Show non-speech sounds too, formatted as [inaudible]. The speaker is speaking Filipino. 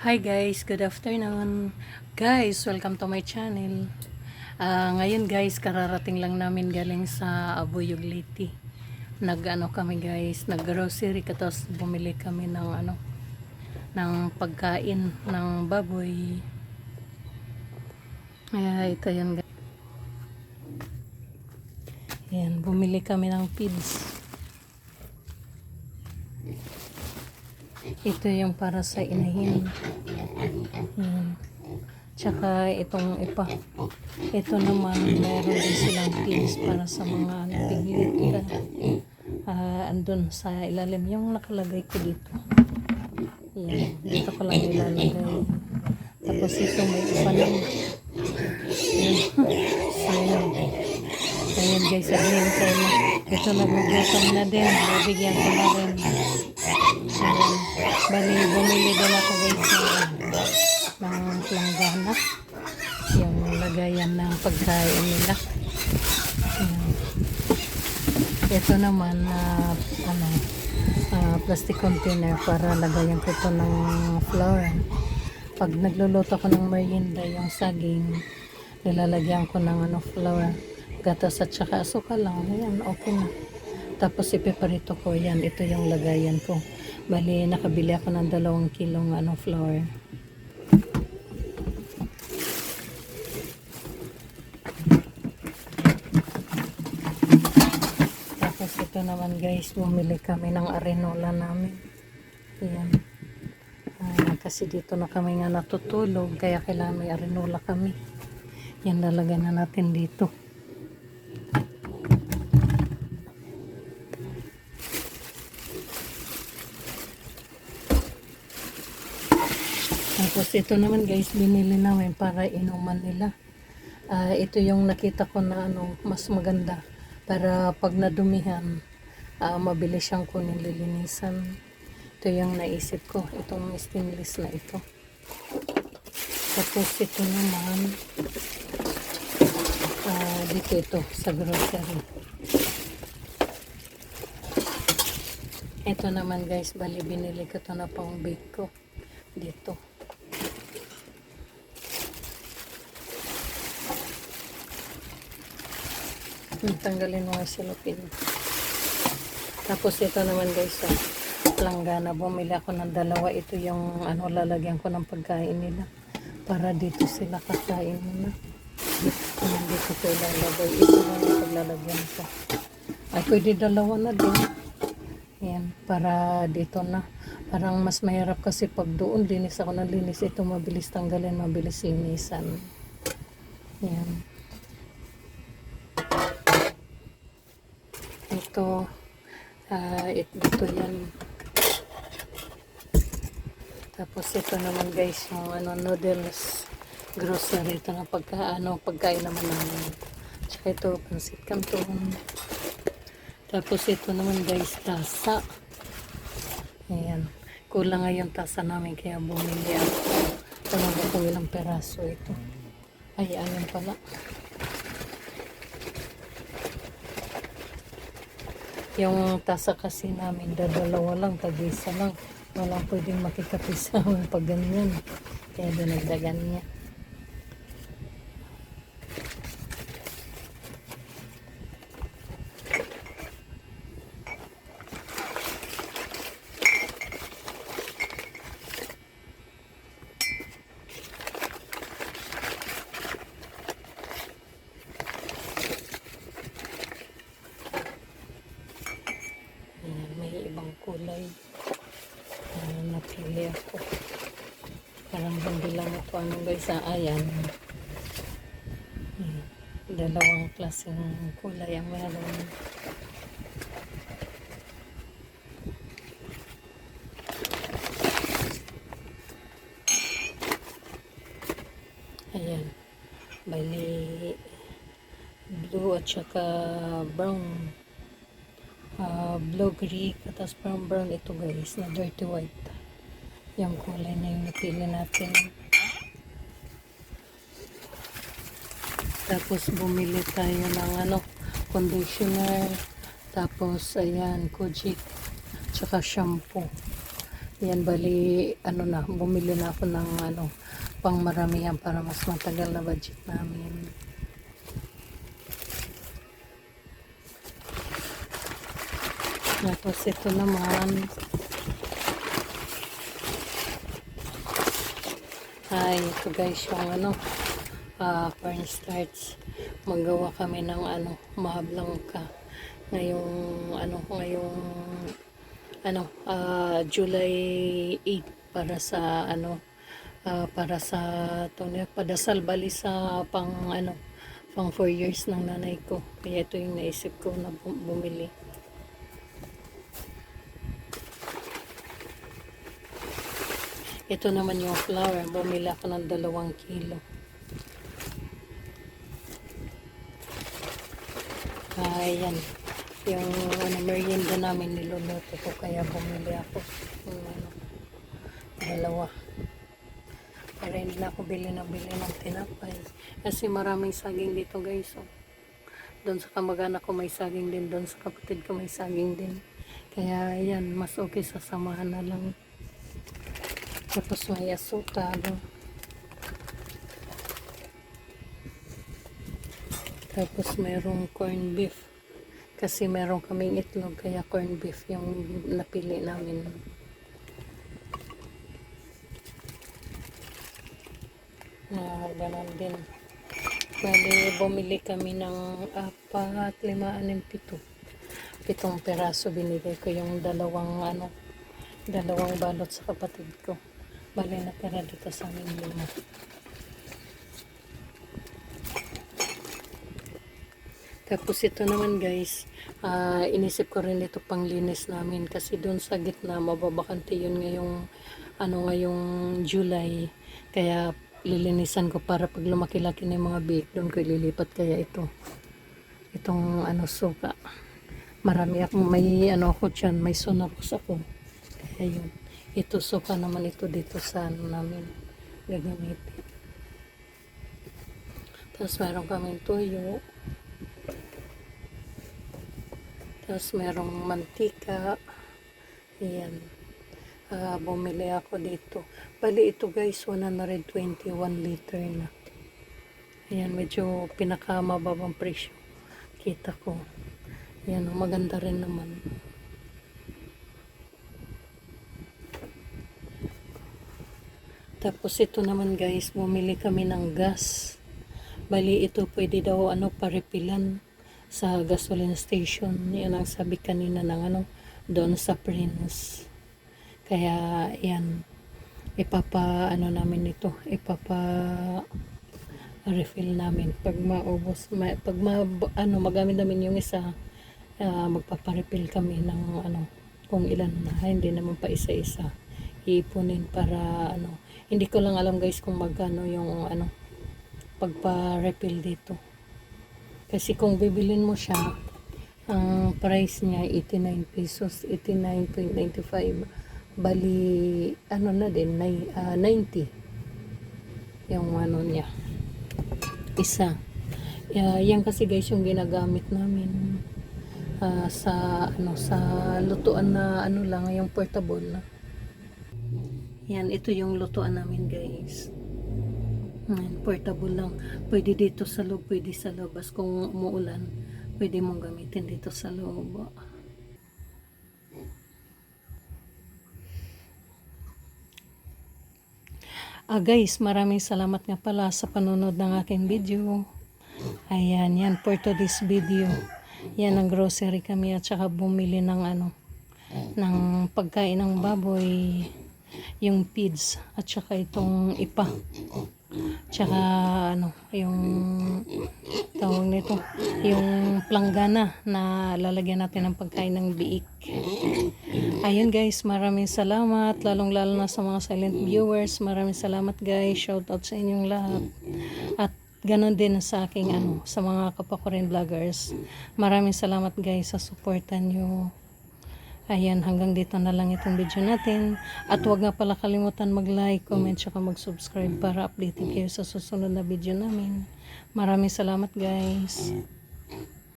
Hi guys, good afternoon. Guys, welcome to my channel. Ah, ngayon guys, kararating lang namin galing sa Abuyog Liti. Nag-ano kami guys, nag-grocery tapos bumili kami ng ano ng pagkain ng baboy. Ay, ito yun guys. Yan, bumili kami ng feeds. Ito yung para sa inahin. Yan. Tsaka itong ipa. Ito naman, meron din silang feeds para sa mga piglet. Ah, andun sa ilalim. Yung nakalagay ko dito. Yan. Dito ko lang ilalagay. Tapos ito may ipa na. Yan. So, yan. Ayan guys, sabihin ko na. Ito nagugutom na din. Bibigyan ko na rin. Ayan. Bali, bumili din ako guys ng, ng. Yung lagayan ng pagkain nila. Ayan. Ito naman na ano, ah, plastic container para lagayan ko ito ng flour. Pag nagluluto ko ng merienda, yung saging, nilalagyan ko ng ano, flour, gatas at saka asukal lang. Ayan, okay na. Tapos ipiparito ko, yan, ito yung lagayan ko. Bali, nakabili ako ng dalawang kilong ano, flour. Tapos ito naman guys, bumili kami ng arenola namin. Ayan. Ah, kasi dito na kami nga natutulog, kaya kailangan may arenola kami. Yan lalagyan na natin dito. Tapos ito naman guys, binili namin para inuman nila. Ah, ito yung nakita ko na ano, mas maganda para pag nadumihan, ah, mabilis siyang kunin lilinisan. Ito yung naisip ko, itong stainless na ito. Tapos ito naman, ah, dito ito sa grocery. Ito naman guys, bali binili ko to na pang bake ko dito. Tanggalin mo nga silupin. Tapos ito naman guys, ah, langgana. Bumili ako ng dalawa. Ito yung ano, lalagyan ko ng pagkain nila. Para dito sila kakain muna. Ayan, dito ko ilalagay. Ito na yung paglalagyan ko. Ay, pwede dalawa na din. Ayan, para dito na. Parang mas mahirap kasi pag doon linis ako ng linis. Ito mabilis tanggalin, mabilis linisan. Ayan. Ito, ah it, ito yan. Tapos ito naman guys, yung ano, noodles, grocery. Ito na pagka, ano, pagkain naman namin. Tsaka ito, pansit canton. Tapos ito naman guys, tasa. Ayan. Kulang nga yung tasa namin, kaya bumili ako. Ito na ba kung peraso ito. Ay, ayan pala. Yung tasa kasi namin, dadalawa lang, tag-isa lang. Walang pwedeng makikapisa [laughs] pag ganyan. Kaya dinagdagan niya. Ayan, may ibang kulay. Ayan, napili ako. Parang ito ano guys. Ah, ayan. Ayan. Dalawang klaseng kulay ang meron. Ayan. Bali, blue at saka brown uh, blue gray tapos brown brown ito guys na dirty white yung kulay na yung napili natin tapos bumili tayo ng ano conditioner. Tapos ayan kojic tsaka shampoo. Yan, bali, ano na, bumili na ako ng ano, pang maramihan para mas matagal na budget namin. Tapos ito naman, ay, ito guys, yung ano, ah corn starch. Magawa kami ng ano, mahablang ka. Ngayong, ano, ngayong, ano, ah, July 8 para sa, ano, ah, para sa, na, padasal bali sa pang, ano, pang 4 years ng nanay ko. Kaya ito yung naisip ko na bu- bumili. Ito naman yung flour. Bumili ako ng dalawang kilo. Ayan. Yung ano, merienda namin niluluto ko. Kaya bumili ako. Yung, ano, dalawa. Para hindi na ako bili ng bili ng tinapay. Kasi maraming saging dito guys. Oh. Doon sa kamag-anak ko may saging din. Doon sa kapatid ko may saging din. Kaya yan, mas okay sa samahan na lang. Tapos may asukal. Tapos merong corn beef. Kasi meron kaming itlog, kaya corn beef yung napili namin. Ah, ganun din. Bali, bumili kami ng apat, lima, anim, pito. Pitong peraso binili ko yung dalawang ano, dalawang balot sa kapatid ko. Bali, natira dito sa amin lima. Tapos ito naman guys, ah, inisip ko rin ito panglinis namin kasi doon sa gitna mababakante yun ngayong ano ngayong July. Kaya lilinisan ko para pag lumaki-laki na yung mga biik doon ko ililipat kaya ito. Itong ano suka. Marami akong may ano ako dyan, may sonaros ako. Kaya yun. Ito suka naman ito dito sa ano namin gagamitin. Tapos meron kaming tuyo. Tapos merong mantika. Ayan. Ah, bumili ako dito. Bali ito guys, 121 liter na. Ayan, medyo pinakamababang presyo. Kita ko. Ayan, maganda rin naman. Tapos ito naman guys, bumili kami ng gas. Bali ito pwede daw ano paripilan sa gasoline station. Yan ang sabi kanina ng ano doon sa Prince. Kaya yan ipapa ano namin ito, ipapa refill namin pag maubos ma, pag ma, ano magamit namin yung isa ah, magpaparefill kami ng ano kung ilan na hindi naman pa isa-isa iipunin para ano hindi ko lang alam guys kung magkano yung ano pagpa-refill dito kasi kung bibilin mo siya ang price niya 89 pesos 89.95 bali ano na din nai- ah, 90 yung ano niya isa. Ya- yan kasi guys yung ginagamit namin ah, sa ano sa lutuan na ano lang yung portable na. Yan ito yung lutuan namin guys yan, portable lang pwede dito sa loob pwede sa labas kung umuulan pwede mong gamitin dito sa loob Ah guys, maraming salamat nga pala sa panonood ng aking video. Ayan, yan for today's video. Yan ang grocery kami at saka bumili ng ano ng pagkain ng baboy, yung feeds at saka itong ipa. Tsaka ano, yung tawag nito, yung planggana na lalagyan natin ng pagkain ng biik. Ayun guys, maraming salamat, lalong lalo na sa mga silent viewers. Maraming salamat guys, shout out sa inyong lahat. At ganon din sa aking ano, sa mga kapwa ko rin vloggers. Maraming salamat guys sa suportan nyo. Ayan, hanggang dito na lang itong video natin. At huwag nga pala kalimutan mag-like, comment, saka mag-subscribe para updated kayo sa susunod na video namin. Maraming salamat guys.